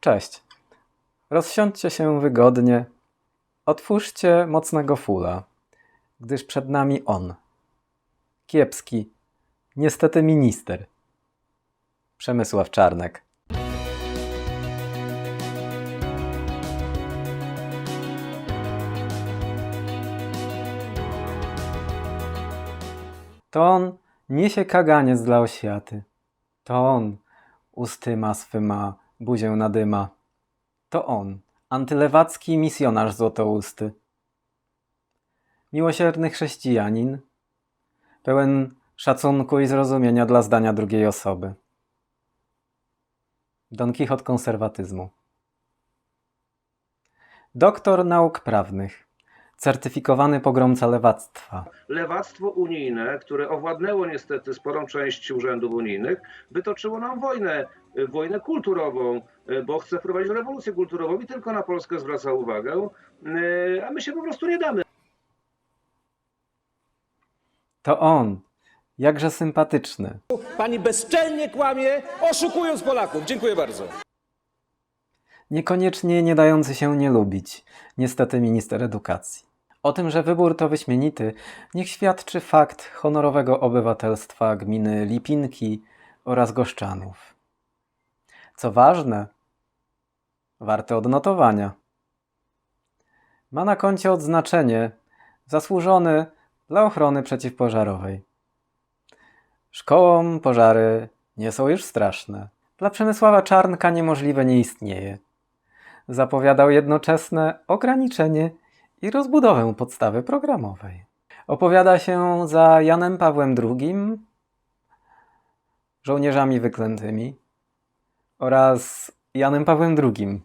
Cześć. Rozsiądźcie się wygodnie. Otwórzcie mocnego fula, gdyż przed nami on. Kiepski, niestety minister. Przemysław Czarnek. To on niesie kaganiec dla oświaty. To on usty ma swyma, buzię nadyma. To on, antylewacki misjonarz złotousty. Miłosierny chrześcijanin, pełen szacunku i zrozumienia dla zdania drugiej osoby. Don Kichot konserwatyzmu. Doktor nauk prawnych, certyfikowany pogromca lewactwa, lewactwo unijne, które owładnęło niestety sporą część urzędów unijnych, wytoczyło nam wojnę, wojnę kulturową, bo chce wprowadzić rewolucję kulturową i tylko na Polskę zwraca uwagę, y, a my się po prostu nie damy. to on, jakże sympatyczny, Pani bezczelnie kłamie, oszukując Polaków. Dziękuję bardzo. Niekoniecznie nie dający się nie lubić, niestety minister edukacji. O tym, że wybór to wyśmienity, niech świadczy fakt honorowego obywatelstwa gminy Lipinki oraz Goszczanów. Co ważne, warte odnotowania. Ma na koncie odznaczenie zasłużony dla ochrony przeciwpożarowej. Szkołom pożary nie są już straszne. Dla Przemysława Czarnka niemożliwe nie istnieje zapowiadał jednoczesne ograniczenie i rozbudowę podstawy programowej. Opowiada się za Janem Pawłem II, żołnierzami wyklętymi oraz Janem Pawłem II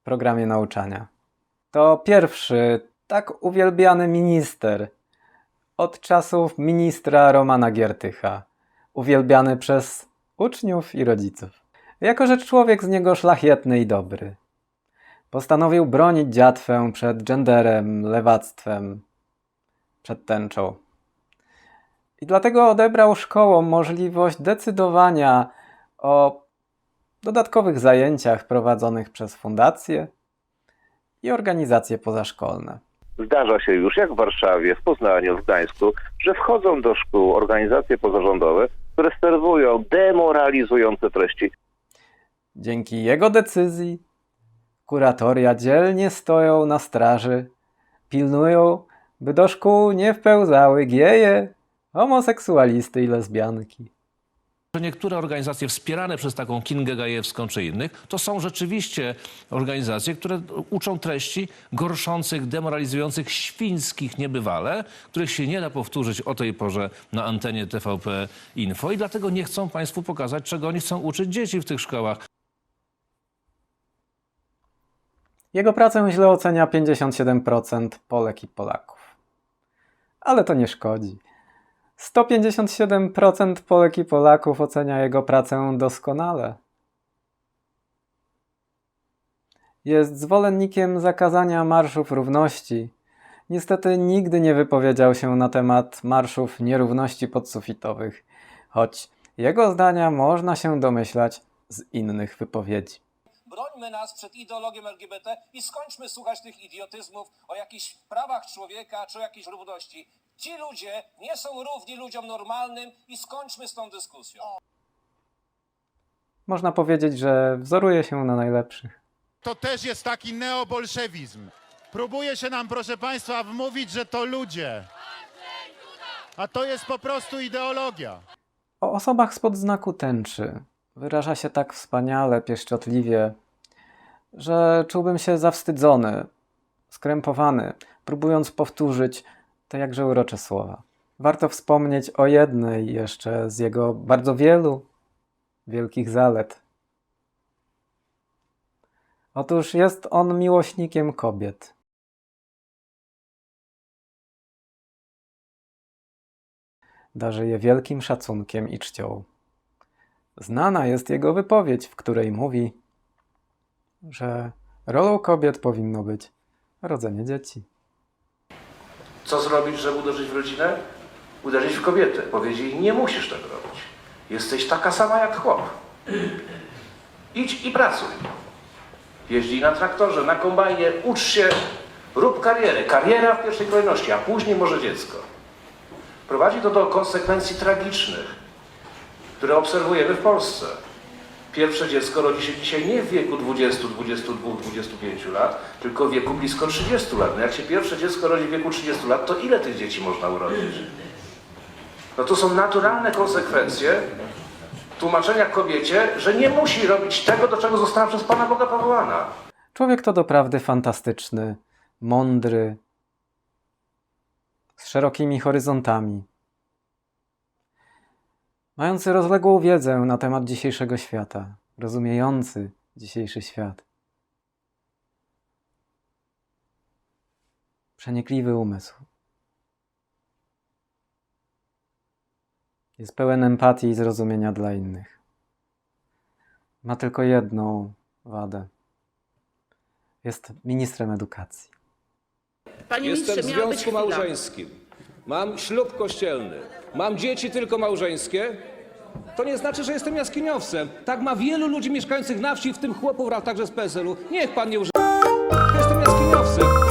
w programie nauczania. To pierwszy tak uwielbiany minister od czasów ministra Romana Giertycha, uwielbiany przez uczniów i rodziców. Jako, że człowiek z niego szlachetny i dobry, postanowił bronić dziatwę przed genderem, lewactwem, przed tęczą. I dlatego odebrał szkołom możliwość decydowania o dodatkowych zajęciach prowadzonych przez fundacje i organizacje pozaszkolne. Zdarza się już, jak w Warszawie, w Poznaniu, w Gdańsku, że wchodzą do szkół organizacje pozarządowe, które serwują demoralizujące treści. Dzięki jego decyzji kuratoria dzielnie stoją na straży, pilnują, by do szkół nie wpełzały geje, homoseksualisty i lesbianki. niektóre organizacje wspierane przez taką Kingę Gajewską czy innych, to są rzeczywiście organizacje, które uczą treści gorszących, demoralizujących, świńskich niebywale, których się nie da powtórzyć o tej porze na antenie TVP Info i dlatego nie chcą Państwu pokazać, czego oni chcą uczyć dzieci w tych szkołach. Jego pracę źle ocenia 57% Polek i Polaków. Ale to nie szkodzi. 157% Polek i Polaków ocenia jego pracę doskonale. Jest zwolennikiem zakazania marszów równości. Niestety nigdy nie wypowiedział się na temat marszów nierówności podsufitowych, choć jego zdania można się domyślać z innych wypowiedzi. Brońmy nas przed ideologią LGBT i skończmy słuchać tych idiotyzmów o jakichś prawach człowieka czy o jakiejś równości. Ci ludzie nie są równi ludziom normalnym i skończmy z tą dyskusją. Można powiedzieć, że wzoruje się na najlepszych. To też jest taki neobolszewizm. Próbuje się nam, proszę Państwa, wmówić, że to ludzie. A to jest po prostu ideologia. O osobach spod znaku tęczy wyraża się tak wspaniale, pieszczotliwie, że czułbym się zawstydzony, skrępowany, próbując powtórzyć te jakże urocze słowa. Warto wspomnieć o jednej jeszcze z jego bardzo wielu wielkich zalet. Otóż jest on miłośnikiem kobiet. Darzy je wielkim szacunkiem i czcią. Znana jest jego wypowiedź, w której mówi, że rolą kobiet powinno być rodzenie dzieci. Co zrobić, żeby uderzyć w rodzinę? Uderzyć w kobietę. Powiedzieć nie musisz tego robić. Jesteś taka sama jak chłop. Idź i pracuj. Jeździ na traktorze, na kombajnie, ucz się, rób karierę. Kariera w pierwszej kolejności, a później może dziecko. Prowadzi to do konsekwencji tragicznych, które obserwujemy w Polsce. Pierwsze dziecko rodzi się dzisiaj nie w wieku 20, 22, 25 lat, tylko w wieku blisko 30 lat. No jak się pierwsze dziecko rodzi w wieku 30 lat, to ile tych dzieci można urodzić? No to są naturalne konsekwencje tłumaczenia kobiecie, że nie musi robić tego, do czego została przez Pana Boga powołana. Człowiek to doprawdy fantastyczny, mądry, z szerokimi horyzontami, mający rozległą wiedzę na temat dzisiejszego świata, rozumiejący dzisiejszy świat. Przenikliwy umysł. Jest pełen empatii i zrozumienia dla innych. Ma tylko jedną wadę jest ministrem edukacji. Panie Jestem w związku małżeńskim. Mam ślub kościelny. Mam dzieci tylko małżeńskie. To nie znaczy, że jestem jaskiniowcem. Tak ma wielu ludzi mieszkających na wsi, w tym chłopów, także z PSL-u. Niech pan nie używa. Jestem jaskiniowcem.